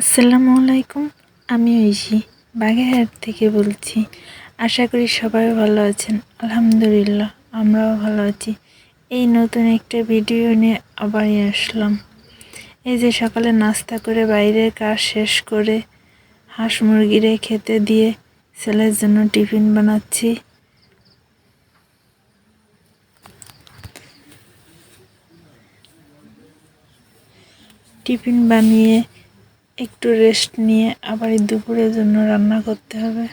আসসালামু আলাইকুম, আমি ঐশী, বাগেরহাট থেকে বলছি। আশা করি সবাই ভালো আছেন, আলহামদুলিল্লাহ, আমরাও ভালো আছি। এই নতুন একটা ভিডিও নিয়ে আবারই আসলাম। এই যে সকালে নাস্তা করে বাইরের কাজ শেষ করে হাঁস মুরগিরে খেতে দিয়ে ছেলের জন্য টিফিন বানাচ্ছি। টিফিন বানিয়ে একটু রেস্ট নিয়ে আবার এই দুপুরের জন্য রান্না করতে হবে।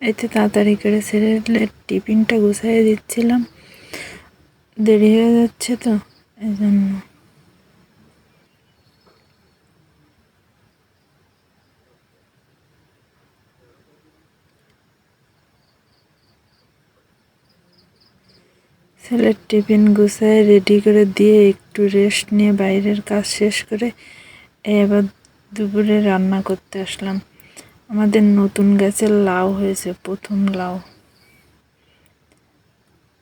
এতে তাড়াতাড়ি করে ছেলের টিফিনটা গুছাই দিচ্ছিলাম। দেরি হয়ে যাচ্ছে তো, এই জন্য। ছেলের টিফিন গুছায় রেডি করে দিয়ে একটু রেস্ট নিয়ে বাইরের কাজ শেষ করে এবার দুপুরে রান্না করতে আসলাম। আমাদের নতুন গাছের লাউ হয়েছে, প্রথম লাউ।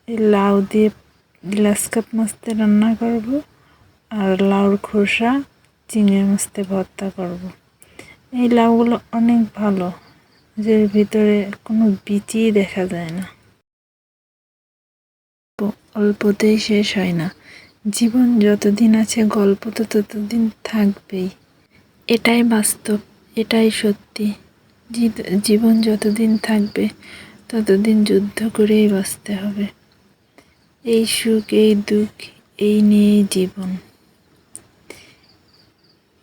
এই লাউ দিয়ে গ্লাস কাপ মাছতে রান্না করব আর লাউর খোসা, চিংড়ি মাছতে ভর্তা করব। এই লাউগুলো অনেক ভালো যে ভিতরে কোনো বিচিই দেখা যায় না। অল্পতেই শেষ হয় না। জীবন যতদিন আছে, গল্প তো ততদিন থাকবেই। এটাই বাস্তব, এটাই সত্যি। জীবন যতদিন থাকবে, ততদিন যুদ্ধ করেই বাঁচতে হবে। এই সুখ, এই দুঃখ, এই নিয়েই জীবন।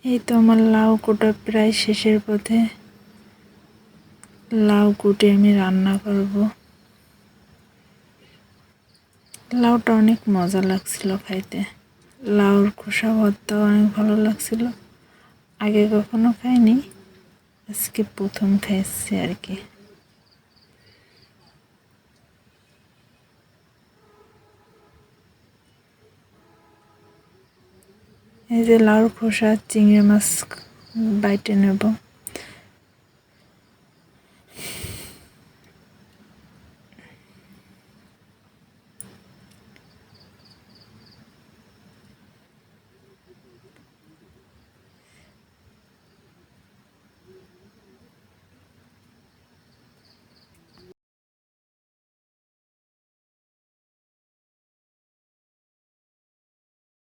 এই তো আমার লাউ কোটা প্রায় শেষের পথে। লাউ কুটে আমি রান্না করব। লাউটা অনেক মজা লাগছিল খাইতে। লাউর খোসা ভর্তাও অনেক ভালো লাগছিল। আগে কখনো খাইনি। আজকে প্রথম খাইছে আর কি। এই যে লাউর খোসা চিংড়ি মাছ বাইটে নেব।